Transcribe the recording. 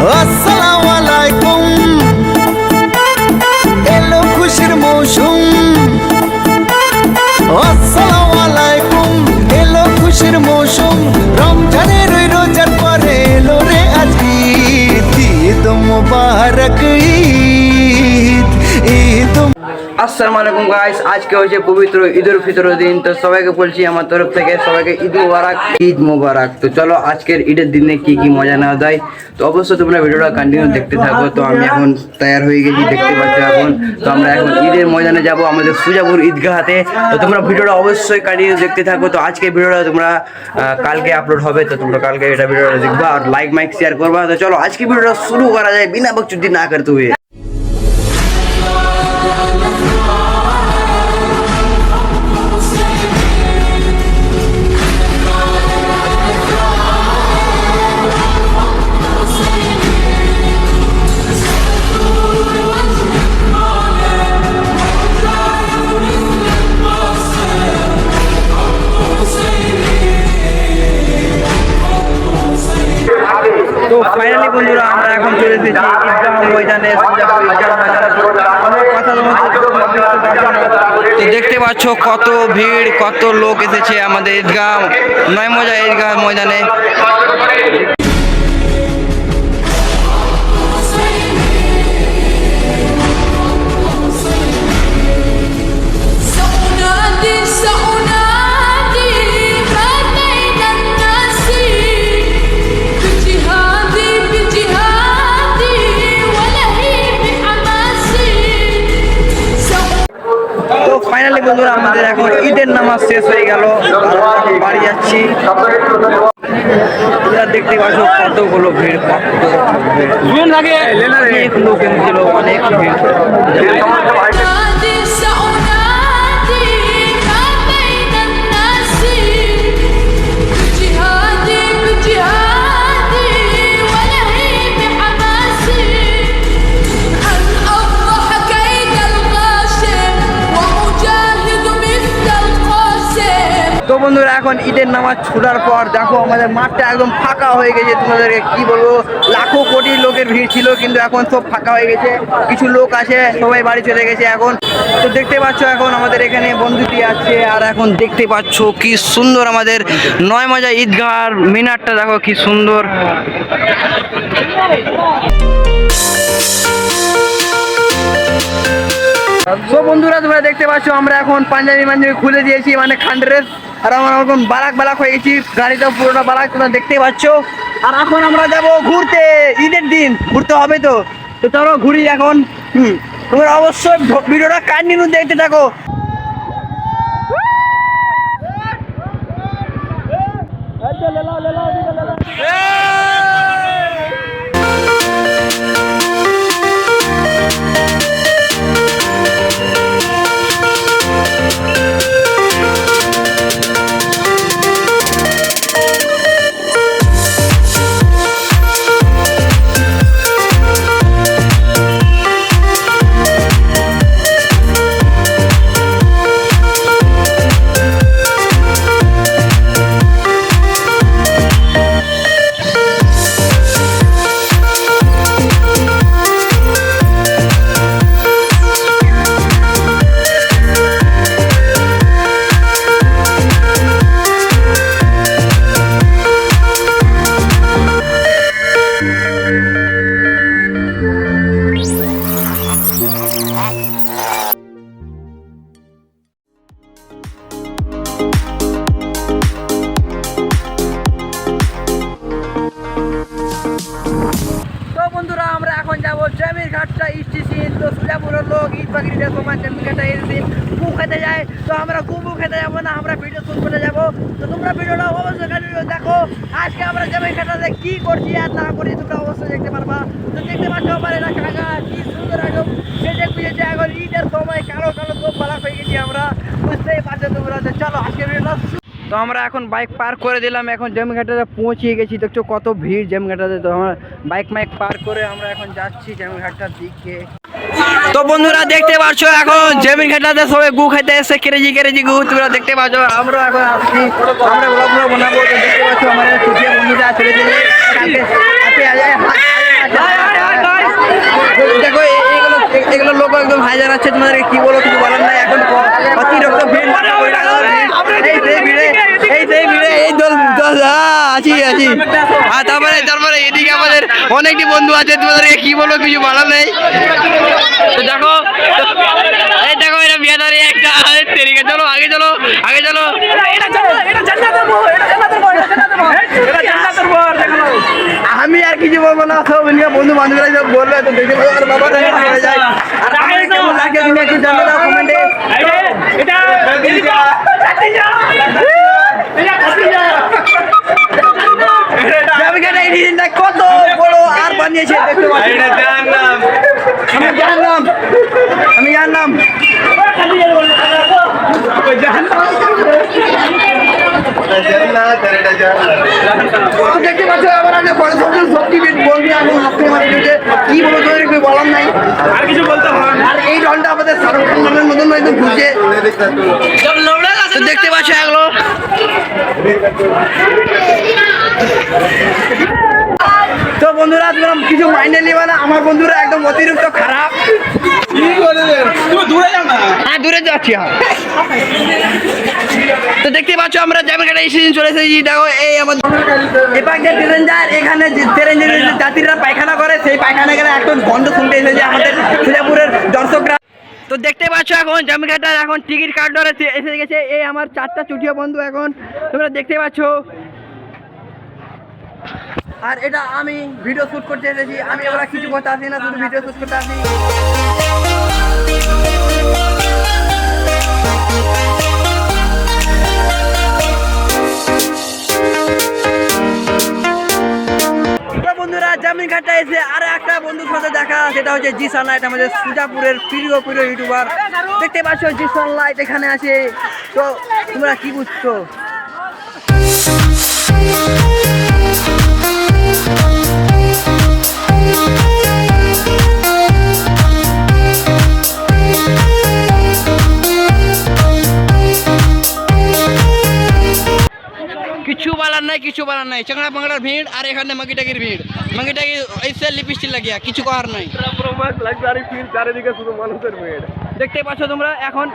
আসসালামু আসসালামু আলাইকুম গাইস আজকে হচ্ছে পবিত্র ঈদুল ফিতরের দিন, তো সবাইকে বলছি আমার তরফ থেকে সবাইকে ঈদ মুবারক। ঈদ মুবারক। তো চলো আজকের ঈদের দিনে কি কি মজা নেওয়া যায়? তো অবশ্যই তোমরা ভিডিওটা কন্টিনিউ দেখতে থাকো। তো আমি এখন তৈয়ার হয়ে গেছি, দেখতে পাচ্ছ এখন। তো আমরা এখন ঈদের ময়দানে যাব আমাদের সুজাপুর ঈদগাহাতে। তো তোমরা ভিডিওটা অবশ্যই কন্টিনিউ দেখতে থাকো। তো আজকে ভিডিওটা তোমরা কালকে আপলোড হবে। তো তোমরা কালকে এটা ভিডিওটা দেখবা আর লাইক মাইক শেয়ার করবা। তো চলো আজকে ভিডিওটা শুরু করা যায় বিনা বকচুদি না করতে हुए বন্ধুরা, আমরা এখন চলে এসেছি ঈদগাহ ময়দানে দেখতে পাচ্ছ কত ভিড়, কত লোক এসেছে আমাদের ঈদগাহ, নয় মজা ঈদগাহ ময়দানে। বন্ধুরা আমাদের এখন ঈদের নামাজ শেষ হয়ে গেল। বাড়ি যাচ্ছি। দেখতে পাচ্ছ কতগুলো ভিড় কত লোক এসেছিল অনেক ভিড়। বন্ধুরা, এখন ঈদের নামাজ ছুটার পর দেখো আমাদের মাঠটা একদম ফাঁকা হয়ে গেছে। তোমাদেরকে কি বলব? লাখো কোটি লোকের ভিড় ছিল, কিন্তু এখন সব ফাঁকা হয়ে গেছে। কিছু লোক আছে, সবাই বাড়ি চলে গেছে এখন। তো দেখতে পাচ্ছ এখন আমাদের এখানে বন্ধুটি আছে, আর এখন দেখতে পাচ্ছ কি সুন্দর আমাদের নয় মজা ঈদগাহর মিনারটা, দেখো কি সুন্দর। বন্ধুরা, তোমরা দেখতে পাচ্ছ, আমরা এখন পাঞ্জাবি মাঞ্জাবি খুলে দিয়েছি মানে খান্ড্রেস আর আমরা এখন বালাক বালাক হয়ে গেছি, গাড়িটা পুরোটা বালাক তোমরা দেখতেই পাচ্ছ। আর এখন আমরা যাব ঘুরতে, ঈদের দিন, ঘুরতে হবে তো। তো চলো ঘুরি এখন। হুম, তোমরা অবশ্যই ভিডিওটা কন্টিনিউ দেখতে থাকো। জমির ঘাটটা স্টেশন তো সুজাপুরের লোক ঈদ ঘাটটা এসেছেন কু খেতে যায়, তো আমরা কুবু খেতে যাব না, আমরা ভিডিও শুট করতে যাব। তো তোমরা ভিডিওটা অবশ্যই দেখো। আজকে আমরা জমির ঘাটাতে কি করছি আর না করি তোমরা অবশ্যই দেখতে পারবা। তো আমরা এখন বাইক পার্ক করে দিলাম, এখন জামঘাটাতে পৌঁছিয়ে গেছি। দেখছ কত ভিড় জামঘাটাতে। তো আমরা বাইক মাইক পার করে আমরা এখন যাচ্ছি জেমঘাটার দিকে। তো বন্ধুরা, দেখতে পাচ্ছ এখন জমিন ঘাটাতে সবাই গু খাইতে এসে কেরেজি কেরেজি গু। তোমরা দেখতে পাচ্ছ, আমরা এখন আসছি। আমরা বানাবো। দেখতে পাচ্ছ বন্ধুরা দেখো এগুলো এগুলো লোক একদম হাজার আছে। তোমাদেরকে কি বলো, কিছু বলার নাই। এখন অতিরিক্ত ভিড়। এই দল আছি আছি আর তারপরে তারপরে এদিকে আমাদের অনেকটি বন্ধু আছে তোমাদেরকে কি বলব কিছু বলার নেই দেখো এই দেখো এটা বিয়াদারি একটা তেরিকা চলো আগে চলো আগে চলো আমি আর কিছু বলব না সব বন্ধু বান্ধবরা সব বলবে কমেন্টে কত বড় আর বানিয়েছে দেখতে পাচ্ছি আমি জানলাম আমি জানলাম দেখতে পাচ্ছ আবার আগে বড় সবজি সবজি আমি আপনি আমার কি বলব তোদের কিছু বলার নাই আর কিছু বলতে হবে আর এই রনটা আমাদের শাহরুখ খান মতন একদম ঘুরছে তো দেখতে পাচ্ছ এগুলো। তো বন্ধুরা তোমরা কিছু মাইন্ডে নিবা না। আমার বন্ধুরা একদম অতিরিক্ত খারাপ। দূরে হ্যাঁ দূরে যাচ্ছি হ্যাঁ। তো দেখতে পাচ্ছ আমরা চলে এসেছি। দেখো এই আমাদের এবার ট্রেন যায় এখানে যে ট্রেন যাত্রীরা পায়খানা করে সেই পায়খানা গেলে একটু গন্ধ শুনতে এসেছে আমাদের সুজাপুরের দর্শকরা। তো দেখতে পাচ্ছ এখন জামিঘাটার এখন টিকিট কাউন্টার এসে গেছে। এই আমার চারটা চুটিয়া বন্ধু এখন। তোমরা দেখতে পাচ্ছ। আর এটা আমি ভিডিও শ্যুট করতে এসেছি। আমি আমরা কিছু করতে আসি না, শুধু ভিডিও শ্যুট করতে আসি। বন্ধুরা এসে আর একটা বন্ধুর সাথে দেখা, সেটা হচ্ছে জিসান লাইট, আমাদের সুজাপুরের প্রিয় প্রিয় ইউটিউবার দেখতে পাচ্ছ লাইট এখানে আছে। তো তোমরা কি বুঝছ? কিছু বলার নাই। চাংড়া পাংড়ার ভিড় আর এখানে মাগিটাকির ভিড়। মাগিটাকি এসে লিপস্টিক লাগিয়া কিছু করার নাই। চারিদিকে শুধু মানুষের ভিড়। দেখতে পাচ্ছ তোমরা এখন